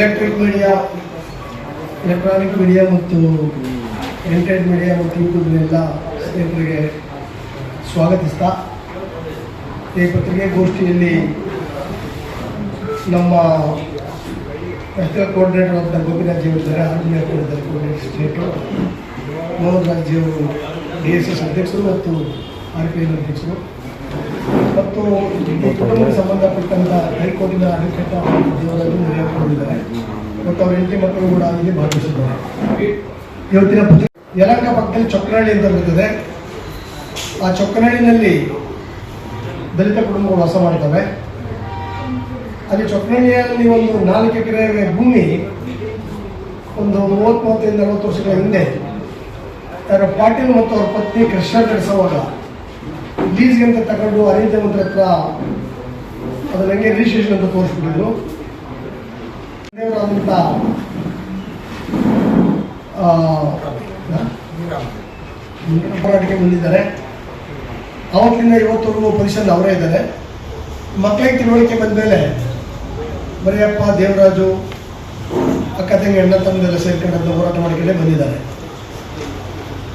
Electric media electronic media ಮತ್ತು printed media ಮತ್ತು ಯೂಟ್ಯೂಬ್ನೆಲ್ಲ ಸ್ನೇಹಿತರಿಗೆ ಸ್ವಾಗತಿಸ್ತಾ, ಈ ಪತ್ರಿಕೆಗೋಷ್ಠಿಯಲ್ಲಿ ನಮ್ಮ ನ್ಯಾಷನಲ್ ಕೋಆರ್ಡಿನೇಟರ್ ಅಂತ ಗೋಪಿನಾಥ್ ಜಿ ಇದ್ದಾರೆ ಆರ್ಮಿಯ coordinator state Mohan Raj D S S ಅಧ್ಯಕ್ಷರು ಮತ್ತು ಆರ್ ಪಿ ಎಲ್ ಅಧ್ಯಕ್ಷರು. ಮತ್ತು ಕುಟುಂಬಕ್ಕೆ ಸಂಬಂಧಪಟ್ಟಂಥ ಹೈಕೋರ್ಟಿನ ಅಧಿಕೃತ ನಡೆದುಕೊಂಡಿದ್ದಾರೆ ಮತ್ತು ಅವರ ಹೆಂಡತಿ ಮಕ್ಕಳು ಕೂಡ ಅಲ್ಲಿ ಭಾಗವಹಿಸಿದ್ದಾರೆ. ಇವತ್ತಿನ ಯಲಂಕ ಪಕ್ಕದಲ್ಲಿ ಚೊಕ್ಕನಹಳ್ಳಿ ಅಂತ ಬರ್ತದೆ ಆ ಚೊಕ್ಕನಹಳ್ಳಿನಲ್ಲಿ ದಲಿತ ಕುಟುಂಬಗಳು ವಾಸ ಮಾಡ್ತವೆ ಅಲ್ಲಿ ಚೊಕ್ಕನಹಳ್ಳಿಯಲ್ಲಿ ಒಂದು ನಾಲ್ಕು ಎಕರೆ ಭೂಮಿ ಒಂದು ಮೂವತ್ತು, ಮೂವತ್ತೈದು, ನಲವತ್ತು ವರ್ಷಗಳ ಹಿಂದೆ ಯಾರ ಪಾಟೀಲ್ ಮತ್ತು ಅವರ ಪತ್ನಿ ಕೃಷ್ಣ ನಡೆಸುವಾಗ ಲೀಸ್ಗೆ ಅಂತ ತಗೊಂಡು ಅರವಿಂದ ಮಂತ್ರ ಹತ್ರ ಅದನ್ನ ಹಂಗೆ ರಿಜಿಸ್ಟ್ರೇಷನ್ ಅಂತ ತೋರಿಸ್ಬಿಟ್ಟಿದ್ರು. ದೇವರಾದಂಥ ಹೋರಾಟಕ್ಕೆ ಬಂದಿದ್ದಾರೆ. ಅವತ್ತಿಂದ ಇವತ್ತವರೆಗೂ ಪೊಸಿಷನ್ ಅವರೇ ಇದ್ದಾರೆ. ಮಕ್ಕಳಿಗೆ ತಿಳುವಳಿಕೆ ಬಂದ ಮೇಲೆ ಬರೆಯಪ್ಪ ದೇವರಾಜು, ಅಕ್ಕ ತಂಗಿ ಎಣ್ಣ ತಮ್ಮದೆಲ್ಲ ಸೇರ್ಕೊಂಡಂಥ ಹೋರಾಟ ಮಾಡಿಕೊಂಡೇ ಬಂದಿದ್ದಾರೆ.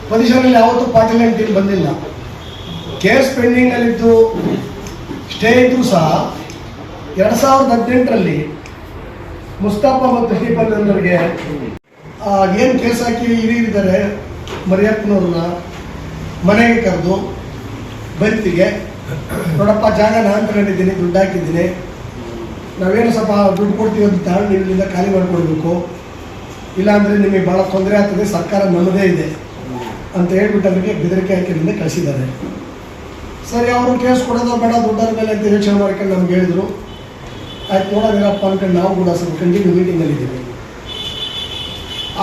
ಪೊಸಿಷನಲ್ಲಿ ಯಾವತ್ತೂ ಅಂಡ್ ಟೀಮ್ ಬಂದಿಲ್ಲ. ಕೇಸ್ ಪೆಂಡಿಂಗ್ ಅಲ್ಲಿದ್ದು, ಸ್ಟೇ ಇದ್ದು ಸಹ, ಎರಡ್ ಸಾವಿರದ ಹದಿನೆಂಟರಲ್ಲಿ ಮುಸ್ತಾಫಾ ಮತ್ತು ಸ್ಟೀಫನ್ ಅವರಿಗೆ ಏನು ಕೇಸ್ ಹಾಕಿ ಇಳಿದಿದ್ದಾರೆ ಮರಿಯಪ್ಪನವ್ರನ್ನ ಮನೆಗೆ ಕರೆದು ಬರಿತಿಗೆ ನೋಡಪ್ಪ, ಜಾಗ ನಾನು ತಗೊಂಡಿದ್ದೀನಿ ದುಡ್ಡು ಹಾಕಿದ್ದೀನಿ. ನಾವೇನು ಸ್ವಲ್ಪ ದುಡ್ಡು ಕೊಡ್ತೀವಿ ಅಂತ ತಾಳು ಇಲ್ಲಿಂದ ಖಾಲಿ ಮಾಡಿಕೊಡ್ಬೇಕು ಇಲ್ಲಾಂದರೆ ನಿಮಗೆ ಭಾಳ ತೊಂದರೆ ಆಗ್ತದೆ, ಸರ್ಕಾರ ನಮ್ಮದೇ ಇದೆ ಅಂತ ಹೇಳ್ಬಿಟ್ಟು ಅವರಿಗೆ ಬೆದರಿಕೆ ಹಾಕಿರಿಂದ ಕಳಿಸಿದ್ದಾರೆ. ಸರಿ, ಅವರು ಕೇಸ್ ಕೊಡೋದು ಬೇಡ ದುಡ್ಡರ ಮೇಲೆ ಅಂತ ಯೋಚನೆ ಮಾಡ್ಕೊಂಡು ನಮ್ಗೆ ಹೇಳಿದ್ರು. ಆಯ್ತು ನೋಡೋದಿರಪ್ಪ ಅನ್ಕೊಂಡು ನಾವು ಕೂಡ ಸ್ವಲ್ಪ ಕಂಟಿನ್ಯೂ ಮೀಟಿಂಗಲ್ಲಿದ್ದೀವಿ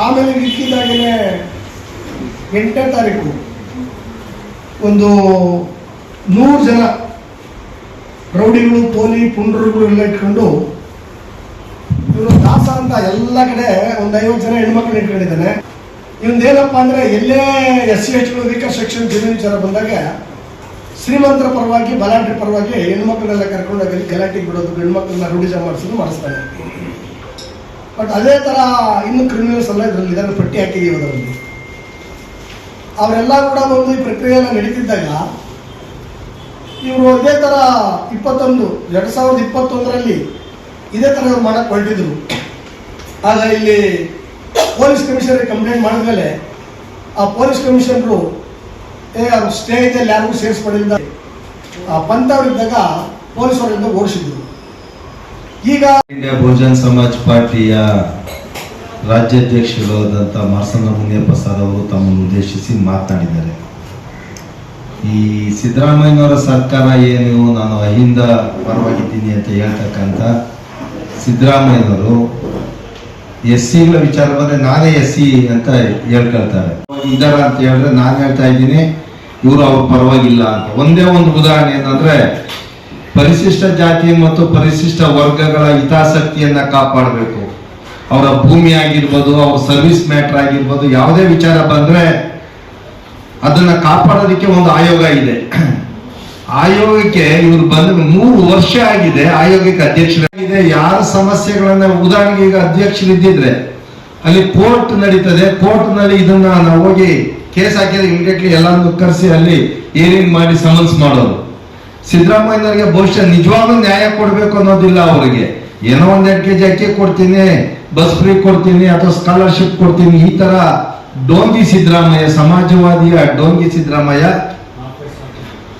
ಆಮೇಲೆ ಇಕ್ಕಿದಾಗಲೇ ಎಂಟನೇ ತಾರೀಕು, ಒಂದು ನೂರು ಜನ ರೌಡಿಗಳು, ಪೋಲಿ, ಪುಂಡ್ರುಗಳು ಎಲ್ಲ ಇಟ್ಕೊಂಡು ಇವರು ದಾಸ ಅಂತ ಎಲ್ಲ ಕಡೆ ಒಂದು ಐವತ್ತು ಜನ ಹೆಣ್ಮಕ್ಳು ಇಟ್ಕೊಂಡಿದ್ದಾನೆ. ಏನಪ್ಪ ಅಂದ್ರೆ ಎಲ್ಲೇ ಎಸ್ ಸಿ ಎಚ್ಗಳು ವೀಕರ್ ಸೆಕ್ಷನ್ ವಿಚಾರ ಬಂದಾಗ ಶ್ರೀಮಂತರ ಪರವಾಗಿ, ಬಲಾಢ್ಯ ಪರವಾಗಿ ಹೆಣ್ಮಕ್ಳನ್ನೆಲ್ಲ ಕರ್ಕೊಂಡು ಹೋಗಿ ಗಲಾಟೆಗೆ ಬಿಡೋದು ಹೆಣ್ಮಕ್ಳನ್ನ ರೂಢಿಜ ಮಾಡಿಸೋದು ಮಾಡಿಸ್ತಾನೆ ಬಟ್ ಅದೇ ಥರ ಇನ್ನು ಕ್ರಿಮಿನಲ್ಸ್ ಎಲ್ಲ ಇದರಲ್ಲಿ ಇದನ್ನು ಪಟ್ಟಿ ಹಾಕಿದೀವಿ ಅದರಲ್ಲಿ ಅವರೆಲ್ಲ ಕೂಡ ಬಂದು ಈ ಪ್ರಕ್ರಿಯೆಯನ್ನು ನಡೀತಿದ್ದಾಗ ಇವರು ಅದೇ ಥರ ಇಪ್ಪತ್ತೊಂದು, ಎರಡು ಸಾವಿರದ ಇಪ್ಪತ್ತೊಂದರಲ್ಲಿ ಇದೇ ಥರ ಮಾಡಕ್ಕೆ ಹೊರಟಿದ್ರು. ಆಗ ಇಲ್ಲಿ ಪೊಲೀಸ್ ಕಮಿಷನರ್ ಕಂಪ್ಲೇಂಟ್ ಮಾಡಿದ್ಮೇಲೆ ಆ ಪೊಲೀಸ್ ಕಮಿಷನರು ಏ ಅವ್ರು ಸ್ಟೇ ಇದೆ ಯಾರಿಗೂ ಸೇರಿಸ್ಪಡಿಲ್ಲ ಆ ಬಂದವರಿದ್ದಾಗ ಪೊಲೀಸವರಿಂದ ಓಡಿಸಿದ್ರು. ಈಗ ಇಂಡಿಯಾ ಬಹುಜನ್ ಸಮಾಜ್ ಪಾರ್ಟಿಯ ರಾಜ್ಯಾಧ್ಯಕ್ಷರಾದಂಥ ಮಾರ್ಸನ ಮುನಿಯಪ್ಪ ಸರ್ ಅವರು ತಮ್ಮನ್ನು ಉದ್ದೇಶಿಸಿ ಮಾತನಾಡಿದ್ದಾರೆ. ಈ ಸಿದ್ದರಾಮಯ್ಯನವರ ಸರ್ಕಾರ ಏನು, ನಾನು ಅಹಿಂದ ಪರವಾಗಿದ್ದೀನಿ ಅಂತ ಹೇಳ್ತಕ್ಕಂಥ ಸಿದ್ದರಾಮಯ್ಯನವರು ಎಸ್ ಸಿಗಳ ವಿಚಾರ ಬಂದ್ರೆ ನಾನೇ ಎಸ್ ಸಿ ಅಂತ ಹೇಳ್ಕೊಳ್ತಾರೆ. ಇದಾರ ಅಂತ ಹೇಳಿದ್ರೆ ನಾನು ಹೇಳ್ತಾ ಇದ್ದೀನಿ, ಇವರು ಅವ್ರ ಪರವಾಗಿಲ್ಲ ಅಂತ. ಒಂದೇ ಒಂದು ಉದಾಹರಣೆ ಏನಂದ್ರೆ, ಪರಿಶಿಷ್ಟ ಜಾತಿ ಮತ್ತು ಪರಿಶಿಷ್ಟ ವರ್ಗಗಳ ಹಿತಾಸಕ್ತಿಯನ್ನ ಕಾಪಾಡಬೇಕು. ಅವರ ಭೂಮಿ ಆಗಿರ್ಬೋದು, ಅವ್ರ ಸರ್ವಿಸ್ ಮ್ಯಾಟರ್ ಆಗಿರ್ಬೋದು, ಯಾವುದೇ ವಿಚಾರ ಬಂದ್ರೆ ಅದನ್ನ ಕಾಪಾಡೋದಕ್ಕೆ ಒಂದು ಆಯೋಗ ಇದೆ. ಆಯೋಗಕ್ಕೆ ಇವರು ಬಂದ ಮೂರು ವರ್ಷ ಆಗಿದೆ, ಆಯೋಗಕ್ಕೆ ಅಧ್ಯಕ್ಷರಾಗಿದೆ. ಯಾರ ಸಮಸ್ಯೆಗಳನ್ನ ಉದಾಹರಣೆಗೆ ಈಗ ಅಧ್ಯಕ್ಷರಿದ್ದಿದ್ರೆ, ಅಲ್ಲಿ ಕೋರ್ಟ್ ನಡೀತದೆ ಕೋರ್ಟ್ನಲ್ಲಿ ಇದನ್ನ ನಾವು ಹೋಗಿ ಕೇಸ್ ಹಾಕಿದ್ರೆ ಇಮಿಡಿಯೇಟ್ಲಿ ಎಲ್ಲಾನು ಕರೆಸಿ ಅಲ್ಲಿ ಏನೇನ್ ಮಾಡಿ ಸಮನ್ಸ್ ಮಾಡೋದು. ಸಿದ್ದರಾಮಯ್ಯನವರಿಗೆ ಬಹುಶಃ ನಿಜವಾಗ್ಲೂ ನ್ಯಾಯ ಕೊಡ್ಬೇಕು ಅನ್ನೋದಿಲ್ಲ ಅವರಿಗೆ. ಏನೋ ಒಂದ್ ಎರಡು ಕೆಜಿ ಅಕ್ಕಿ ಕೊಡ್ತೀನಿ, ಬಸ್ ಫ್ರೀ ಕೊಡ್ತೀನಿ ಅಥವಾ ಸ್ಕಾಲರ್ಶಿಪ್ ಕೊಡ್ತೀನಿ, ಈ ತರ ಡೋಂಗಿ ಸಿದ್ದರಾಮಯ್ಯ, ಸಮಾಜವಾದಿಯ ಡೋಂಗಿ ಸಿದ್ದರಾಮಯ್ಯ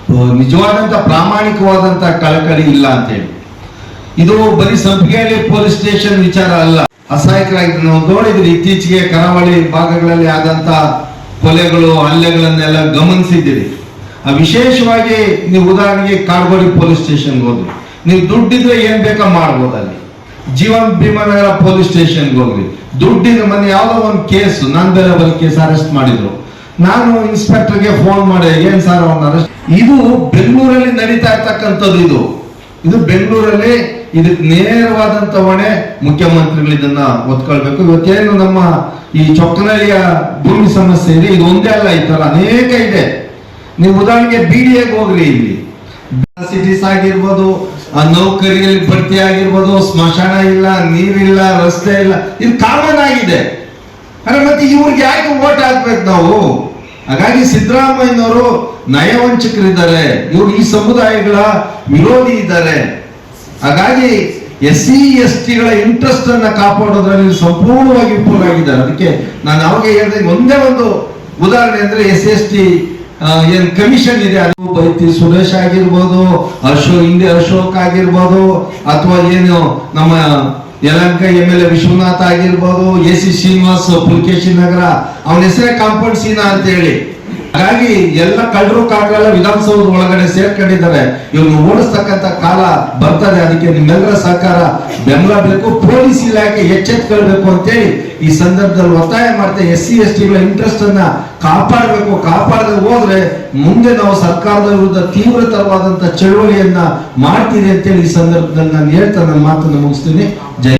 ಆ, ನಿಜವಾದಂತ ಪ್ರಾಮಾಣಿಕವಾದಂತ ಕಳಕಳಿ ಇಲ್ಲ ಅಂತೇಳಿ ಇದು ಬರೀ ಸಂಪಿಗೆಹಳ್ಳಿ ಪೊಲೀಸ್ ಸ್ಟೇಷನ್ ವಿಚಾರ ಅಲ್ಲ. ಅಸಹಾಯಕರಾಗಿ ನಾವು ನೋಡಿದ್ರೆ ಇತ್ತೀಚೆಗೆ ಕರಾವಳಿ ಭಾಗಗಳಲ್ಲಿ ಆದಂತ ಕೊಲೆಗಳು ಹಲ್ಲೆಗಳನ್ನೆಲ್ಲ ಗಮನಿಸಿದ್ದೀರಿ ಆ ವಿಶೇಷವಾಗಿ ನೀವು ಉದಾಹರಣೆಗೆ ಕಾಡ್ಗೋಡಿ ಪೊಲೀಸ್ ಸ್ಟೇಷನ್ ಹೋದ್ರಿ ನೀವು ದುಡ್ಡಿದ್ರೆ ಏನ್ ಬೇಕಾ ಮಾಡ್ಬೋದು ಅಲ್ಲಿ. ಜೀವನ್ ಭೀಮನಗರ ಪೊಲೀಸ್ ಸ್ಟೇಷನ್ಗೆ ಹೋಗ್ರಿ ದುಡ್ಡಿನ ಮೊನ್ನೆ ಯಾವ್ದೋ ಒಂದು ಕೇಸ್ ನಾನ್ ಬೇರೆ ಕೇಸ್ ಅರೆಸ್ಟ್ ಮಾಡಿದ್ರು. ನಾನು ಇನ್ಸ್ಪೆಕ್ಟರ್ಗೆ ಫೋನ್ ಮಾಡಿ ಏನ್ ಸರ್ ಇದು ಬೆಂಗಳೂರಲ್ಲಿ ನಡೀತಾ ಇರ್ತಕ್ಕಂಥದ್ದು ಇದು. ಇದು ಬೆಂಗಳೂರಲ್ಲಿ ಇದಕ್ಕೆ ನೇರವಾದಂತ ಹೊಣೆ ಮುಖ್ಯಮಂತ್ರಿಗಳು ಇದನ್ನ ಒತ್ಕೊಳ್ಬೇಕು ಇವತ್ತೇನು ನಮ್ಮ ಈ ಚೊಕ್ಕನಹಳ್ಳಿಯ ಭೂಮಿ ಸಮಸ್ಯೆ ಇದೆ, ಇದು ಒಂದೇ ಅಲ್ಲ ತರ ಅನೇಕ ಇದೆ. ನೀವು ಉದಾಹರಣೆಗೆ ಬಿ ಡಿ ಹೋಗ್ರಿ ಇಲ್ಲಿ. ಸಿಟೀಸ್ ಆಗಿರ್ಬೋದು, ಆ ನೌಕರಿಯಲ್ಲಿ ಭರ್ತಿ ಆಗಿರ್ಬೋದು, ಸ್ಮಶಾನ ಇಲ್ಲ, ನೀರಿಲ್ಲ, ರಸ್ತೆ ಇಲ್ಲ, ಇದು ಕಾಮನ್ ಆಗಿದೆ. ಮತ್ತೆ ಇವ್ರಿಗೆ ಯಾಕೆ ಓಟ್ ಹಾಕ್ಬೇಕು ನಾವು? ಹಾಗಾಗಿ ಸಿದ್ದರಾಮಯ್ಯನವರು ನಯವಂಚಕರಿದ್ದಾರೆ. ಇವರು ಈ ಸಮುದಾಯಗಳ ವಿರೋಧಿ ಇದ್ದಾರೆ. ಹಾಗಾಗಿ ಎಸ್ ಸಿ, ಎಸ್ ಟಿಗಳ ಇಂಟ್ರೆಸ್ಟ್ ಅನ್ನ ಕಾಪಾಡೋದ್ರಲ್ಲಿ ಸಂಪೂರ್ಣವಾಗಿ ವಿಫಲರಾಗಿದ್ದಾರೆ ಅದಕ್ಕೆ ನಾನು ಅವಾಗ ಹೇಳಿದೆ, ಒಂದೇ ಒಂದು ಉದಾಹರಣೆ ಅಂದ್ರೆ ಎಸ್ ಎಸ್ ಟಿ ಏನ್ ಕಮಿಷನ್ ಇದೆ, ಅದು ಬೈತಿ ಸುರೇಶ್ ಆಗಿರ್ಬೋದು ಅಶೋಕ್ ಹಿಂದೆ ಅಶೋಕ್ ಆಗಿರ್ಬೋದು, ಅಥವಾ ಏನು ನಮ್ಮ Yelahanka M L A Vishwanath ಆಗಿರ್ಬೋದು, ಎ ಸಿ ಶ್ರೀನಿವಾಸ್ ಪುಲ್ಕೇಶಿ ನಗರ, ಅವನ ಹೆಸರೇ ಕಾಂಪೌಂಡ್ ಸೀನಾ ಅಂತ ಹೇಳಿ ಹಾಗಾಗಿ ಎಲ್ಲ ಕಳ್ಳರು ಕಾಕರೆಲ್ಲ ವಿಧಾನಸೌಧ ಒಳಗಡೆ ಸೇರ್ಕೊಂಡಿದ್ದಾರೆ ಇವ್ರನ್ನ ಓಡಿಸ್ತಕ್ಕಂತ ಕಾಲ ಬರ್ತದೆ, ಅದಕ್ಕೆ ನಿಮ್ಮೆಲ್ಲರ ಸಹಕಾರ. ಬೆಂಬಲ ಬೇಕು, ಪೊಲೀಸ್ ಇಲಾಖೆ ಎಚ್ಚೆತ್ಕೊಳ್ಬೇಕು ಅಂತೇಳಿ ಈ ಸಂದರ್ಭದಲ್ಲಿ ಒತ್ತಾಯ ಮಾಡ್ತೇವೆ ಎಸ್ ಸಿ, ಎಸ್ ಟಿಗಳ ಇಂಟ್ರೆಸ್ಟ್ ಅನ್ನ ಕಾಪಾಡಬೇಕು. ಕಾಪಾಡದೆ ಹೋದ್ರೆ ಮುಂದೆ ನಾವು ಸರ್ಕಾರದ ವಿರುದ್ಧ ತೀವ್ರತರವಾದಂತ ಚಳುವಳಿಯನ್ನ ಮಾಡ್ತೀರಿ ಅಂತೇಳಿ ಈ ಸಂದರ್ಭದಲ್ಲಿ ನಾನು ಹೇಳ್ತಾ ನನ್ನ ಮಾತನ್ನು ಮುಗಿಸ್ತೀನಿ. ಜೈ